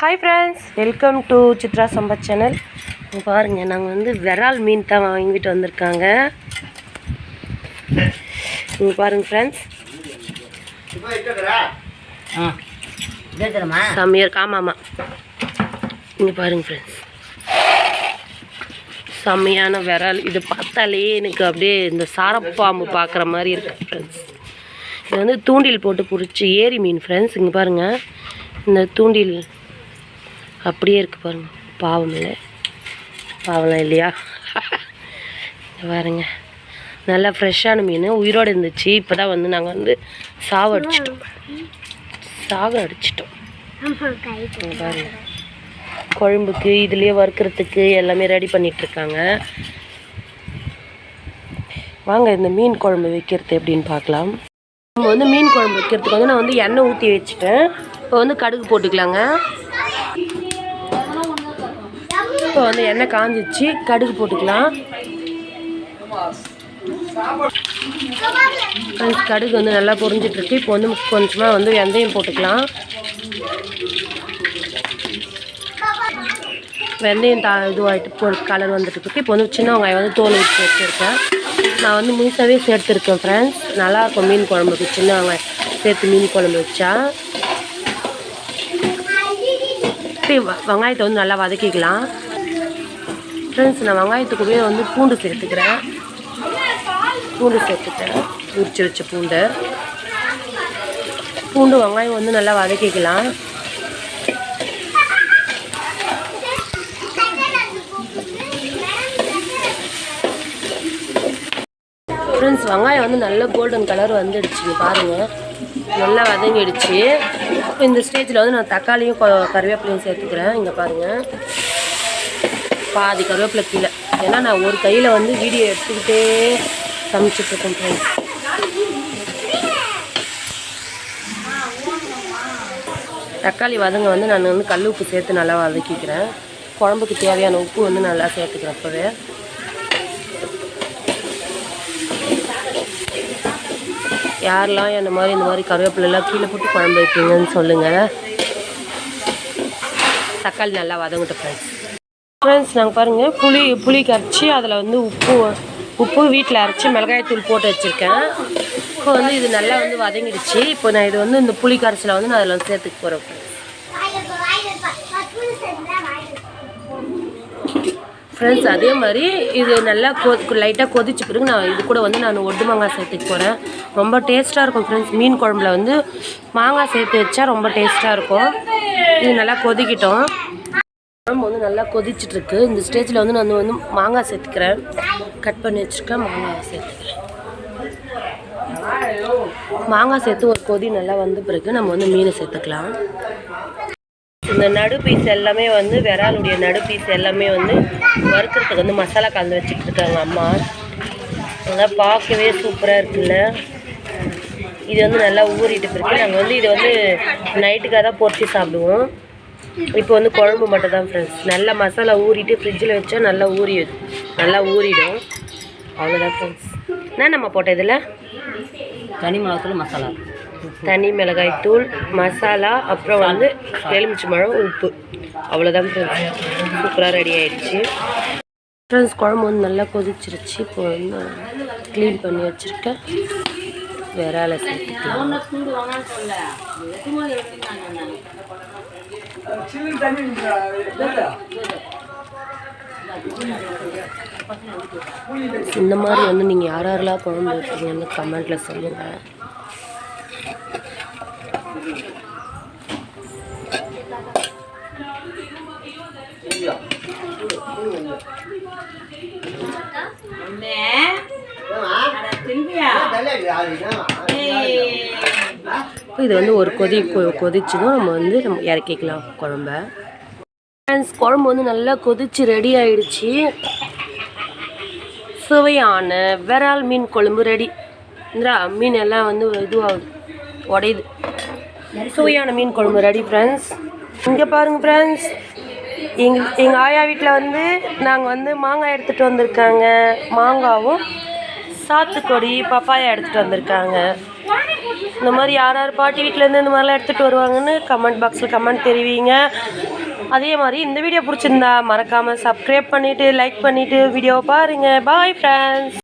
Hi friends welcome to Chitra Sampath channel இங்க பாருங்க நாங்கள் வந்து விரால் மீன் தான் வாங்கிட்டு வந்திருக்காங்க. இங்கே பாருங்க ஃப்ரெண்ட்ஸ் செம்மையாக ஆமாம் ஆமாம் இங்கே பாருங்க ஃப்ரெண்ட்ஸ் செம்மையான விரால். இது பார்த்தாலே எனக்கு அப்படியே இந்த சாரப்பாம்பு பார்க்குற மாதிரி இருக்கு ஃப்ரெண்ட்ஸ் இது வந்து தூண்டில் போட்டு பிடிச்சி ஏரி மீன் ஃப்ரெண்ட்ஸ் இங்கே பாருங்கள் இந்த தூண்டில் அப்படியே இருக்குது பாருங்கள் பாவம் இல்லை. பாவம்லாம் இல்லையா? பாருங்க. நல்லா ஃப்ரெஷ்ஷான மீன். உயிரோடு இருந்துச்சு. இப்போ தான் வந்து நாங்கள் வந்து சாவு அடிச்சிட்டோம். சாக அடிச்சிட்டோம். பாருங்க. குழம்புக்கு இதுலேயே வறுக்கிறதுக்கு எல்லாமே ரெடி பண்ணிகிட்ருக்காங்க வாங்க இந்த மீன் குழம்பு வைக்கிறது எப்படின்னு பார்க்கலாம். நம்ம வந்து மீன் குழம்பு வைக்கிறதுக்கு வந்து நான் வந்து எண்ணெய் ஊற்றி வச்சுட்டேன். இப்போ வந்து கடுகு போட்டுக்கலாங்க. இப்போ வந்து எண்ணெய் காஞ்சிச்சு கடுகு போட்டுக்கலாம். கடுகு வந்து நல்லா பொரிஞ்சிட்ருக்கு. இப்போ வந்து கொஞ்சமாக வந்து வெந்தயம் போட்டுக்கலாம். வெந்தயம் தா இதுவாகிட்டு கலர் வந்துட்டுருக்கு இப்போ வந்து சின்ன வெங்காயம் வந்து தோல் விட்டு வச்சுருக்கேன் நான் வந்து முழுசாகவே சேர்த்துருக்கேன் ஃப்ரெண்ட்ஸ் நல்லாயிருக்கும் மீன் குழம்புக்கு. சின்ன வெங்காயம் சேர்த்து மீன் குழம்பு வச்சா. வெங்காயத்தை வந்து நல்லா வதக்கிக்கலாம். ஃப்ரெண்ட்ஸ் நான் வெங்காயத்துக்குள்ளே வந்து பூண்டு சேர்த்துக்கிறேன். பூண்டு சேர்த்துக்கிறேன். உரிச்சு வச்ச பூண்டு. பூண்டு வெங்காயம் வந்து நல்லா வதக்கிக்கலாம். ஃப்ரெண்ட்ஸ் வெங்காயம் வந்து நல்ல கோல்டன் கலர் வந்துடுச்சு. பாருங்கள் நல்லா வதங்கிடுச்சு. இப்போ இந்த ஸ்டேஜில் வந்து நான் தக்காளியும் கொ- கருவேப்பிலையும் சேர்த்துக்கிறேன். இங்கே பாருங்கள் பாதி கருவேப்பிலை கீழே. ஏன்னா நான் ஒரு கையில் வந்து வீடியோ எடுத்துக்கிட்டே சமைச்சிட்ருக்கேன் ஃப்ரெண்ட்ஸ் தக்காளி வதங்க வந்து நான் வந்து கல் உப்பு சேர்த்து நல்லா வதக்கிக்கிறேன். குழம்புக்கு தேவையான உப்பு வந்து நல்லா சேர்த்துக்கிறேன் அப்போவே. யாரெல்லாம் என்ன மாதிரி இந்த மாதிரி கருவேப்பிலெல்லாம் கீழே போட்டு குழம்பு வைப்பீங்கன்னு சொல்லுங்கள் தக்காளி நல்லா வதங்கட்டும் ஃப்ரெண்ட்ஸ் ஃப்ரெண்ட்ஸ் நாங்கள் பாருங்கள் புளி புளி கரைச்சி அதில் வந்து உப்பு உப்பு வீட்டில் அரைச்சி மிளகாய்த்தூள் போட்டு வச்சுருக்கேன். இப்போ வந்து இது நல்லா வந்து வதங்கிடுச்சு. இப்போ நான் இது வந்து இந்த புளி கரைச்சலை வந்து நான் அதில் வந்து சேர்த்துக்க போகிறேன் ஃப்ரெண்ட்ஸ் அதே மாதிரி இது நல்லா கொ லைட்டாக கொதிச்ச பிறகு நான் இது கூட வந்து நான் ஒட்டு மாங்காய் சேர்த்துக்க போகிறேன் ரொம்ப டேஸ்ட்டாக இருக்கும் ஃப்ரெண்ட்ஸ் மீன் குழம்புல வந்து மாங்காய் சேர்த்து வச்சா ரொம்ப டேஸ்ட்டாக இருக்கும். இது நல்லா கொதிக்கிட்டோம். குழம்பு வந்து நல்லா கொதிச்சிட்ருக்கு. இந்த ஸ்டேஜில் வந்து நான் வந்து மாங்காய் சேர்த்துக்கிறேன். கட் பண்ணி வச்சுருக்கேன் மாங்காய் சேர்த்துக்கிறேன். மாங்காய் சேர்த்து ஒரு கொதி நல்லா வந்த பிறகு நம்ம வந்து மீனை சேர்த்துக்கலாம். இந்த நடு பீஸ் எல்லாமே வந்து விராலுடைய நடு பீஸ் எல்லாமே வந்து வறுக்கிறதுக்கு வந்து மசாலா கலந்து வச்சுட்டு இருக்காங்க அம்மா. அதான் பார்க்கவே சூப்பராக இருக்குல்ல. இது வந்து நல்லா ஊறிட்டு பிறகு நாங்கள் வந்து இதை வந்து நைட்டுக்காக தான் பொறிச்சு சாப்பிடுவோம். இப்போ வந்து குழம்பு மட்டும் தான் ஃப்ரெண்ட்ஸ் நல்லா மசாலா ஊறிட்டு ஃப்ரிட்ஜில் வச்சா நல்லா ஊறி நல்லா ஊறிடும். அவ்வளோதான் ஃப்ரெண்ட்ஸ் என்ன நம்ம போட்ட இதில் தனி மிளகாத்தூள் மசாலா. தனி மிளகாய் தூள் மசாலா அப்புறம் வந்து எலுமிச்சை பழம் உப்பு. அவ்வளோதான் ஃப்ரெண்ட்ஸ் சூப்பராக ரெடி ஆயிடுச்சு. ஃப்ரெண்ட்ஸ் குழம்பு வந்து நல்லா கொதிச்சிருச்சு. இப்போ வந்து க்ளீன் பண்ணி வச்சுருக்கேன். விரால சேர்த்துக்கலாம். இந்த மாதிரி வந்து நீங்கள் யார் யாரெல்லாம் குழம்பு வைப்பீங்கன்னு கமெண்ட்டில் சொல்லுங்கள் இப்போ இது வந்து ஒரு கொதி கொ- கொதிச்சதும் நம்ம வந்து நம்ம இறக்கிக்கலாம் குழம்ப. ஃப்ரெண்ட்ஸ் குழம்பு வந்து நல்லா கொதிச்சு ரெடி ஆயிடுச்சு. சுவையான விரால் மீன் குழம்பு ரெடி இந்திரா மீன் எல்லாம் வந்து இதுவாகுது உடையுது. சுவையான மீன் குழம்பு ரெடி ஃப்ரெண்ட்ஸ் இங்கே பாருங்கள் ஃப்ரெண்ட்ஸ் எங்கள் எங்கள் ஆயா வீட்டில் வந்து நாங்கள் வந்து மாங்காய் எடுத்துகிட்டு வந்திருக்காங்க. மாங்காவும் சாத்துக்கொடி பப்பாயா எடுத்துகிட்டு வந்திருக்காங்க. இந்த மாதிரி யார் யார் பாட்டி வீட்டிலேருந்து இந்த மாதிரிலாம் எடுத்துகிட்டு வருவாங்கன்னு கமெண்ட் பாக்ஸில் கமெண்ட் தெரிவிங்க. அதே மாதிரி இந்த வீடியோ பிடிச்சிருந்தா மறக்காமல் சப்ஸ்கிரைப் பண்ணிவிட்டு லைக் பண்ணிவிட்டு வீடியோவை பாருங்கள் பாய் ஃப்ரெண்ட்ஸ்